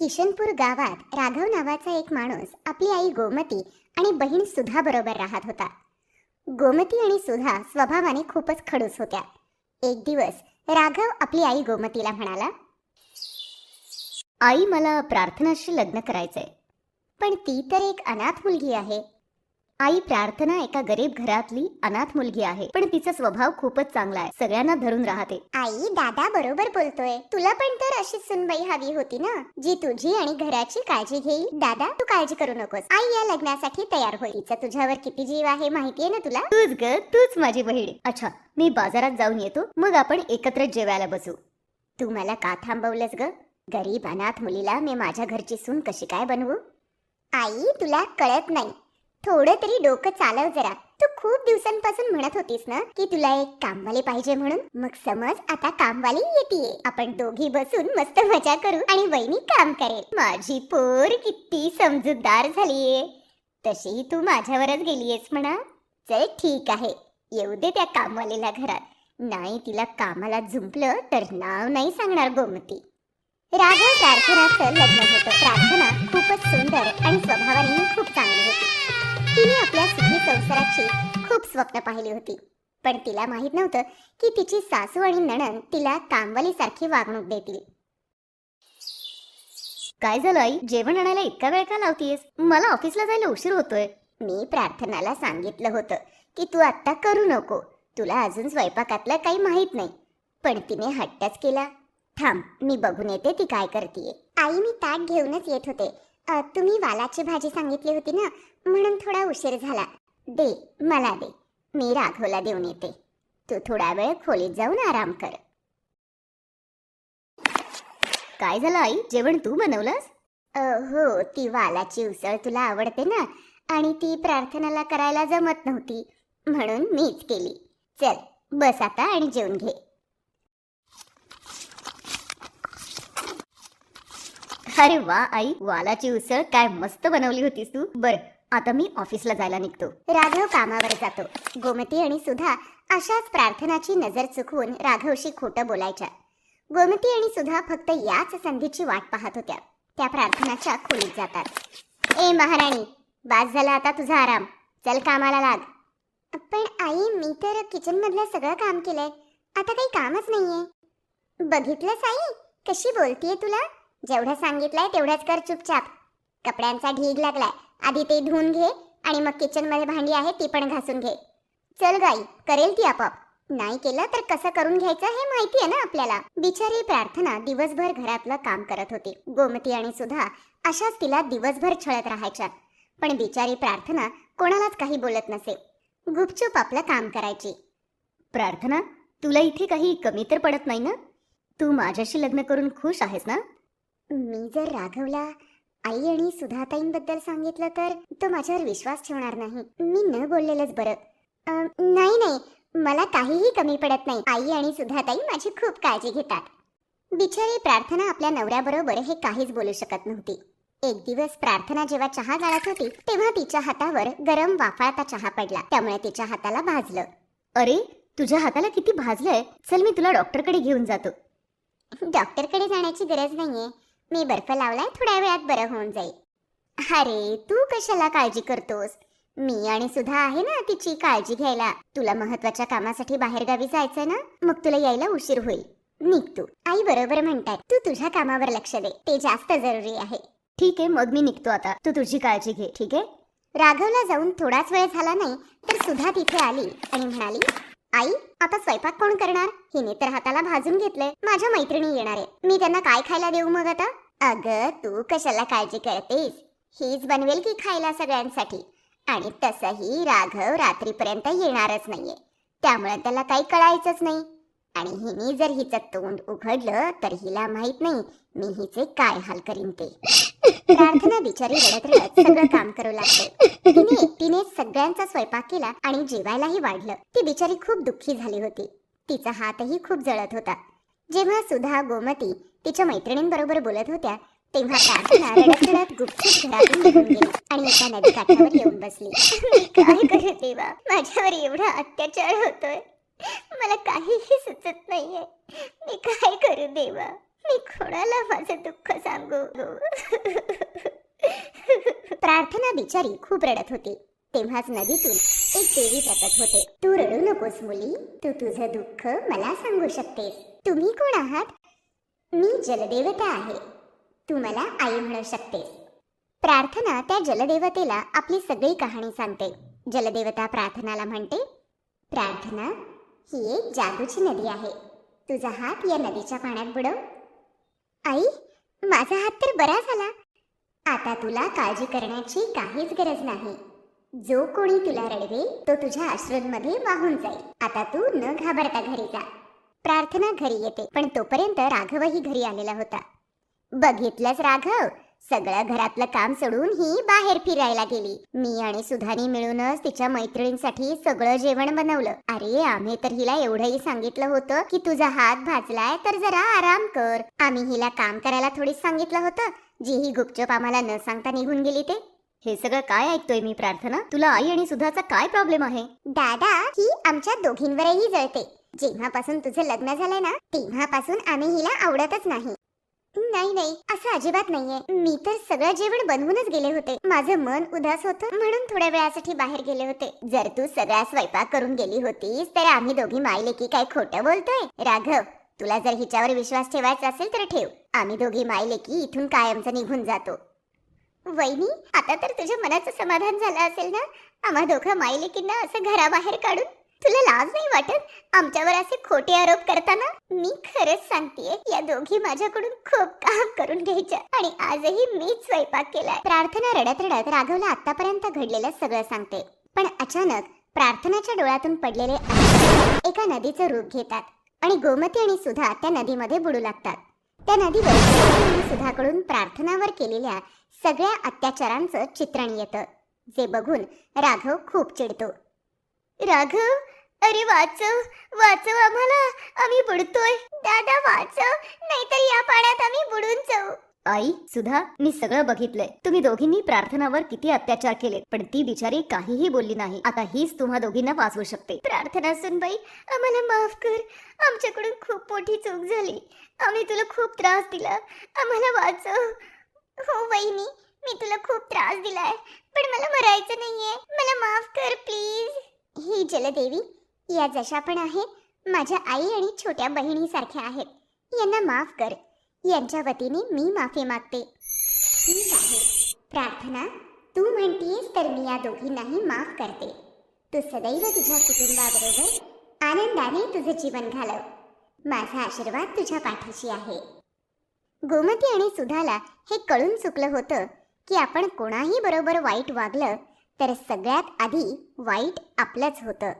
किशनपूर गावात राघव नावाचा एक माणूस आपली आई गोमती आणि बहीण सुधा बरोबर राहत होता. गोमती आणि सुधा स्वभावाने खूपच खडूस होत्या. एक दिवस राघव आपली आई गोमतीला म्हणाला आई मला प्रार्थनाशी लग्न करायचंय. पण ती तर एक अनाथ मुलगी आहे. आई प्रार्थना एका गरीब घरातली अनाथ मुलगी आहे पण तिचा स्वभाव खूपच चांगला आहे. सगळ्यांना धरून राहते. आई दादा बरोबर बोलतोय. तुला पण तर अशी सुनबाई हवी होती ना? जी तुझी आणि घराची काळजी घेईल. दादा तू काळजी करू नकोस. आई या लग्नासाठी तयार होईल. तिचा तुझ्यावर किती जीव आहे माहितीये ना तुला? तूच ग तूच माझी बहीण. अच्छा मी बाजारात जाऊन येतो. मग आपण एकत्र जेवायला बसू. तू मला का थांबवलंस ग? गरीब अनाथ मुलीला मी माझ्या घरची सून कशी काय बनवू? आई तुला कळत नाही. थोडं तरी डोकं चालव जरा. तू खूप दिवसांपासून म्हणत होतीस ना की तुला एक कामवाली पाहिजे म्हणून? मग समज आता कामवाली येते आपण दोघी बसून मस्त मजा करू आणि वहिनी काम करेल. माझी पोर किती समजूतदार झालीये. तशीही तू माझ्यावरच गेलीयस म्हणा. चल ठीक आहे. येऊ दे त्या कामवालीला घरात. नाही तिला कामाला झुंपलं तर नाव नाही सांगणार गोमती. राघव प्रार्थनाचं लग्न होतं. प्रार्थना खूपच सुंदर आणि स्वभावाने खूप चांगली होती. तिने आपल्या सुखी संसाराची खूप स्वप्न पाहिली होती. पण तिला माहीत नव्हतं की तिची सासू आणि नणन तिला कामवालीसारखी वागणूक देतील. काय झालं आई? जेवण आणायला इतका वेळ का लावतीयस? मला ऑफिसला जायला उशीर होतोय. मी प्रार्थनाला सांगितलं होतं की तू आत्ता करू नको. तुला अजून स्वयंपाकातलं काही माहीत नाही. पण तिने हट्टच केला. थांब मी बघून येते ती काय करतीये. आई मी ताट घेऊनच येत होते. अ, तुम्ही वालाची भाजी सांगितली होती ना म्हणून थोडा उशीर झाला. दे मला दे. मी राघवला देऊन येते. तू थोडा वेळ खोलीत जाऊन आराम कर. काय झालं आई? जेवण तू बनवलंस? अ, हो ती वालाची उसळ तुला आवडते ना आणि ती प्रार्थनाला करायला जमत नव्हती म्हणून मीच केली. चल बस आता आणि जेवून घे. अरे वा आई. वालाची उसळ काय मस्त बनवली होतीस तू. बर आता मी ऑफिसला जायला निघतो. राघव कामावर जातो. गोमती आणि सुधा अशाच प्रार्थनाची नजर चुकवून राघवशी खोटं बोलायच्या. गोमती आणि सुधा फक्त याच संधीची वाट पाहत होत्या. त्या प्रार्थनाच्या खोलीत जातात. ए महाराणी बास झाला आता तुझा आराम. चल कामाला लाग. पण आई मी तर किचन मधलं सगळं काम केलंय. आता काही कामच नाहीये. बघितलंस आई? कशी बोलतीये तुला? जेवढं सांगितलंय तेवढंच कर चुपचाप. कपड्यांचा ढीग लागलाय. आधी ते धुवून घे आणि मग किचनमध्ये भांडी आहे ती पण घासून घे. चल गाई करेल ती आपाप नाही केलं तर कसं करून घ्यायचं हे माहिती आहे ना आपल्याला? बिचारी प्रार्थना दिवसभर घरातलं काम करत होती. गोमती आणि सुधा अशाच तिला दिवसभर छळत राहायच्या. पण बिचारी प्रार्थना कोणालाच काही बोलत नसे. गुपचूप आपलं काम करायची. प्रार्थना? तुला इथे काही कमी तर पडत नाही ना? तू माझ्याशी लग्न करून खुश आहेस ना? मी जर राघवला आई आणि सुधाताईंबद्दल सांगितलं तर तो माझ्यावर विश्वास ठेवणार नाही. मी न बोललेलंच बरं. नाही नाही. मला काहीही कमी पडत नाही. आई आणि सुधाताई माझी खूप काळजी घेतात. बिचारी प्रार्थना आपल्या नवऱ्याबरोबर हे काहीच बोलू शकत नव्हती. एक दिवस प्रार्थना जेव्हा चहा गाळत होती तेव्हा तिच्या हातावर गरम वाफाळता चहा पडला. त्यामुळे तिच्या हाताला भाजलं. अरे तुझ्या हाताला किती भाजलंय? चल मी तुला डॉक्टरकडे घेऊन जातो. डॉक्टरकडे जाण्याची गरज नाहीये. मी बर्फ लावलाय थोड्या वेळात बरं होऊन जाईल. अरे तू कशाला काळजी करतोस? मी आणि सुधा आहे ना तिची काळजी घ्यायला. तुला महत्त्वाच्या कामासाठी बाहेरगावी जायचंय ना? मग तुला यायला उशीर होईल. निघ तू. आई बरोबर म्हणताय. तू तुझ्या कामावर लक्ष दे. ते जास्त जरुरी आहे. ठीक आहे मग मी निघतो आता. तू तुझी काळजी घे ठीक आहे? राघवला जाऊन थोडाच वेळ झाला नाही तर सुधा तिथे आली आणि म्हणाली आई आता स्वयंपाक कोण करणार? हिने तर हाताला भाजून घेतलंय. माझ्या मैत्रिणी येणार आहे मी त्यांना काय खायला देऊ मग आता? अगं तू कशाला काळजी करतेस? हीच बनवेल की खायला सगळ्यांसाठी? आणि तसंही राघव रात्रीपर्यंत येणारच नाहीये. त्यामुळे त्याला काही कळायचंच नाही. आणि हिने जर हिचं तोंड उघडलं तर हिला माहीत नाही मी हिचे काय हाल करीन ते. प्रार्थना बिचारी रडत रडत सगळं काम करू लागते. तिने एकटीने सगळ्यांचा स्वयंपाक केला आणि जेवायलाही वाढलं. ती बिचारी खूप दुःखी झाली होती. तिचा हातही खूप जळत होता. जेव्हा सुधा गोमती तिच्या मैत्रिणींबरोबर बोलत होत्या तेव्हा प्रार्थना रडत गुपचूप घरातून निघून गेली आणि एका नदीकाठावर येऊन बसली. मी काय करू देवा? माझ्यावर एवढा अत्याचार होतोय. मला काहीही सुचत नाहीये. मी काय करू देवा? मी कोणाला माझं दुःख सांगू? प्रार्थना बिचारी खूप रडत होती. तेव्हाच नदीतून एक देवी प्रकट होते. तू रडू नकोस मुली. तू तुझं दुःख मला सांगू शकतेस. तुम्ही कोण आहात? मी जलदेवता आहे. तू मला आई म्हणू शकतेस. प्रार्थना त्या जलदेवतेला आपली सगळी कहाणी सांगते. जलदेवता प्रार्थनाला म्हणते प्रार्थना ही एक जादूची नदी आहे. तुझा हात या नदीच्या पाण्यात बुडव. आई माझा हात तर बरा झाला. आता तुला काळजी करण्याची काहीच गरज नाही. जो कोणी तुला रडवेल तो तुझ्या अश्रूंमध्ये वाहून जाईल. आता तू न घाबरता घरी जा. प्रार्थना घरी येते पण तोपर्यंत राघवही घरी आलेला होता. बघितलंच राघव? सगळं घरातलं काम सोडून ही बाहेर फिरायला गेली. मी आणि सुधानी मिळूनच तिच्या मैत्रिणींसाठी सगळं जेवण बनवलं. अरे आम्ही तर हिला एवढंही सांगितलं होतं की तुझा हात भाजलाय तर जरा आराम कर. आम्ही हिला काम करायला थोडीच सांगितलं होतं. जी ही गुपचूप आम्हाला न सांगता निघून गेली ते. हे सगळं काय ऐकतोय मी प्रार्थना? तुला आई आणि सुधाचा काय प्रॉब्लेम आहे? दादा ही आमच्या दोघींवरही जळते. जेव्हापासून तुझं लग्न झालंय ना तेव्हापासून आम्ही हिला आवडतच नाही. नाही नाही असं अजिबात नाहीये. मी तर सगळं जेवण बनवूनच गेले होते. माझं मन उदास होतं म्हणून थोड्या वेळासाठी बाहेर गेले होते. जर तू सगळा स्वयंपाक करून गेली होतीस तर आम्ही दोघी मायले की काय खोटं बोलतोय? राघव तुला जर हिच्यावर विश्वास ठेवायचा असेल तर ठेव. आम्ही दोघी मायले की इथून कायमचं निघून जातो. वहिनी आता तर तुझ्या मनाचं समाधान झालं असेल ना? आम्हा दोघं मायलेकींना असं घराबाहेर काढून तुला लाज नाही वाटत? आमच्यावर असे खोटे आरोप करताना? मी खरंच सांगतेय या दोघी माझ्याकडून खूप काम करून घ्यायच्या आणि आजही मीच स्वयंपाक केलाय. प्रार्थना रडत रडत राघवला आतापर्यंत घडलेलं सगळं सांगते. पण अचानक प्रार्थनाच्या डोळ्यातून पडलेले एका नदीचं रूप घेतात आणि गोमती आणि सुधा त्या नदीमध्ये बुडू लागतात. त्या नदीवर सुधाकडून प्रार्थनावर केलेल्या सगळ्या अत्याचारांचं चित्रण येतं जे बघून राघव खूप चिडतो. राघव अरे वाचव वाचव आम्हाला. आम्ही बुडतोय. दादा वाचव. नाहीतर या पाण्यात आम्ही बुडून जाऊ. आई सुधा मी सगळं बघितलंय. तुम्ही दोघींनी प्रार्थनावर किती अत्याचार केले पण ती बिचारी काहीही बोलली नाही. आता हीच तुम्हा दोघींना वाचवू शकते. प्रार्थना सुनबाई आम्हाला माफ कर. आमच्याकडून खूप मोठी चूक झाली. आम्ही तुला खूप त्रास दिला. आम्हाला वाचव. हो वहिनी मी तुला खूप त्रास दिलाय. पण मला मरायचं नाहीये. मला माफ कर प्लीज. ही जलदेवी या जशा पण आहेत माझ्या आई आणि छोट्या बहिणीसारख्या आहेत. यांना माफ कर. यांच्या वतीने मी माफी मागते. ठीक आहे. प्रार्थना तू म्हणतीयस तर मी या दोघींनाही माफ करते. तू सदैव तुझ्या कुटुंबाबरोबर आनंदाने तुझं जीवन घालव. माझा आशीर्वाद तुझ्या पाठीशी आहे. गोमती आणि सुधाला हे कळून चुकलं होतं की आपण कोणाही बरोबर वाईट वागलं तर सगळ्यात आधी वाईट आपलंच होतं.